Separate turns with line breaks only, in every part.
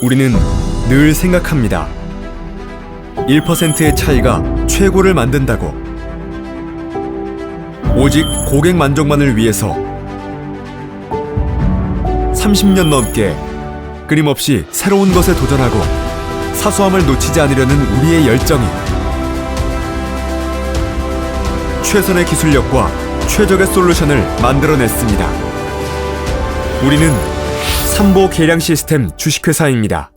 우리는 늘 생각합니다. 1%의 차이가 최고를 만든다고. 오직 고객 만족만을 위해서 30년 넘게 끊임없이 새로운 것에 도전하고 사소함을 놓치지 않으려는 우리의 열정이 최선의 기술력과 최적의 솔루션을 만들어냈습니다. 우리는 삼보 계량 시스템 주식회사입니다.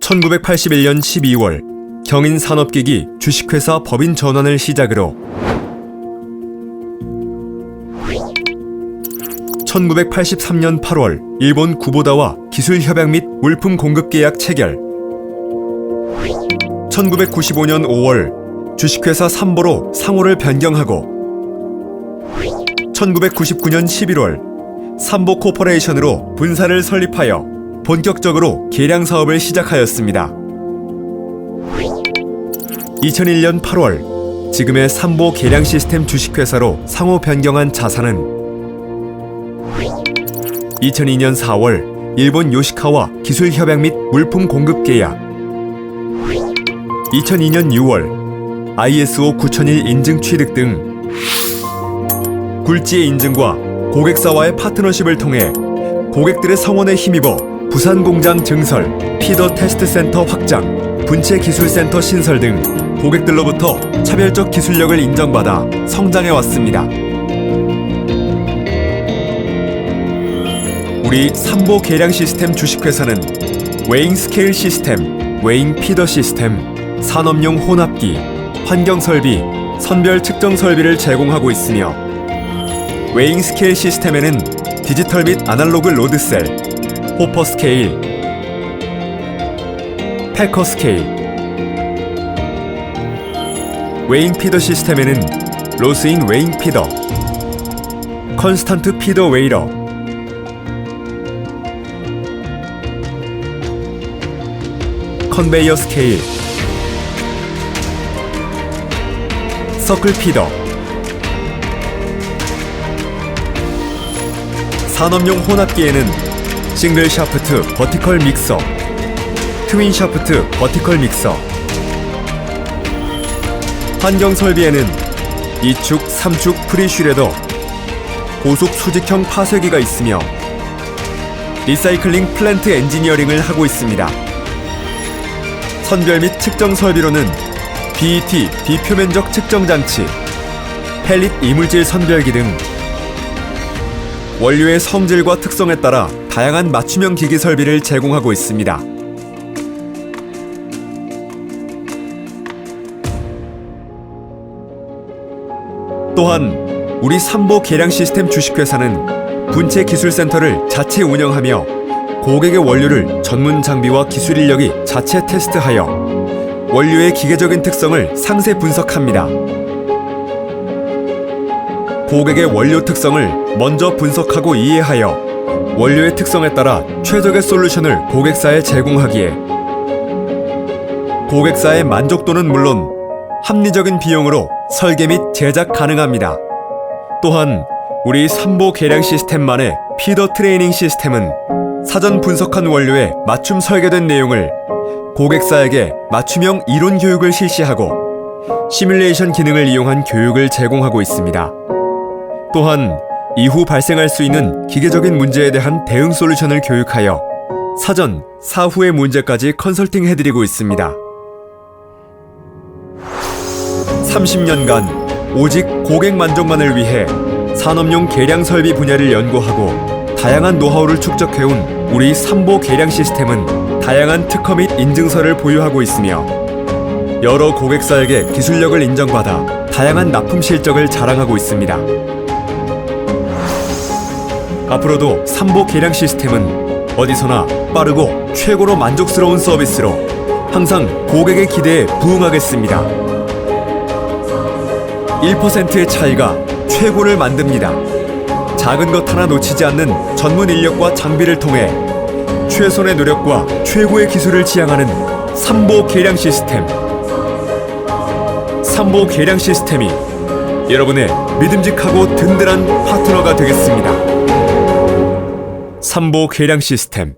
1981년 12월 경인 산업기기 주식회사 법인 전환을 시작으로 1983년 8월 일본 구보다와 기술 협약 및 물품 공급 계약 체결 1995년 5월 주식회사 삼보로 상호를 변경하고 1999년 11월 삼보 코퍼레이션으로 분사를 설립하여 본격적으로 계량 사업을 시작하였습니다. 2001년 8월 지금의 삼보 계량 시스템 주식회사로 상호 변경한 자산은 2002년 4월 일본 요시카와 기술 협약 및 물품 공급 계약 2002년 6월 ISO 9001 인증 취득 등 굴지의 인증과 고객사와의 파트너십을 통해 고객들의 성원에 힘입어 부산 공장 증설, 피더 테스트 센터 확장, 분체 기술 센터 신설 등 고객들로부터 차별적 기술력을 인정받아 성장해 왔습니다. 우리 삼보 계량 시스템 주식회사는 웨잉 스케일 시스템, 웨잉 피더 시스템, 산업용 혼합기, 환경 설비, 선별 측정 설비를 제공하고 있으며 웨잉 스케일 시스템에는 디지털 및 아날로그 로드셀, 호퍼 스케일, 패커 스케일, 웨잉 피더 시스템에는 로스인 웨잉 피더, 컨스탄트 피더 웨이러, 컨베이어 스케일, 서클 피더, 산업용 혼합기에는 싱글 샤프트 버티컬 믹서, 트윈 샤프트 버티컬 믹서, 환경 설비에는 2축, 3축 프리슈레더, 고속 수직형 파쇄기가 있으며 리사이클링 플랜트 엔지니어링을 하고 있습니다. 선별 및 측정 설비로는 BET 비표면적 측정 장치, 펠릿 이물질 선별기 등 원료의 성질과 특성에 따라 다양한 맞춤형 기기 설비를 제공하고 있습니다. 또한 우리 삼보 계량 시스템 주식회사는 분체 기술 센터를 자체 운영하며 고객의 원료를 전문 장비와 기술 인력이 자체 테스트하여 원료의 기계적인 특성을 상세 분석합니다. 고객의 원료 특성을 먼저 분석하고 이해하여 원료의 특성에 따라 최적의 솔루션을 고객사에 제공하기에 고객사의 만족도는 물론 합리적인 비용으로 설계 및 제작 가능합니다. 또한 우리 삼보 계량 시스템만의 피더 트레이닝 시스템은 사전 분석한 원료에 맞춤 설계된 내용을 고객사에게 맞춤형 이론 교육을 실시하고 시뮬레이션 기능을 이용한 교육을 제공하고 있습니다. 또한 이후 발생할 수 있는 기계적인 문제에 대한 대응 솔루션을 교육하여 사전, 사후의 문제까지 컨설팅 해드리고 있습니다. 30년간 오직 고객 만족만을 위해 산업용 계량 설비 분야를 연구하고 다양한 노하우를 축적해온 우리 삼보 계량 시스템은 다양한 특허 및 인증서를 보유하고 있으며 여러 고객사에게 기술력을 인정받아 다양한 납품 실적을 자랑하고 있습니다. 앞으로도 삼보 계량 시스템은 어디서나 빠르고 최고로 만족스러운 서비스로 항상 고객의 기대에 부응하겠습니다. 1%의 차이가 최고를 만듭니다. 작은 것 하나 놓치지 않는 전문 인력과 장비를 통해 최선의 노력과 최고의 기술을 지향하는 삼보 계량 시스템. 삼보 계량 시스템이 여러분의 믿음직하고 든든한 파트너가 되겠습니다. 삼보 계량 시스템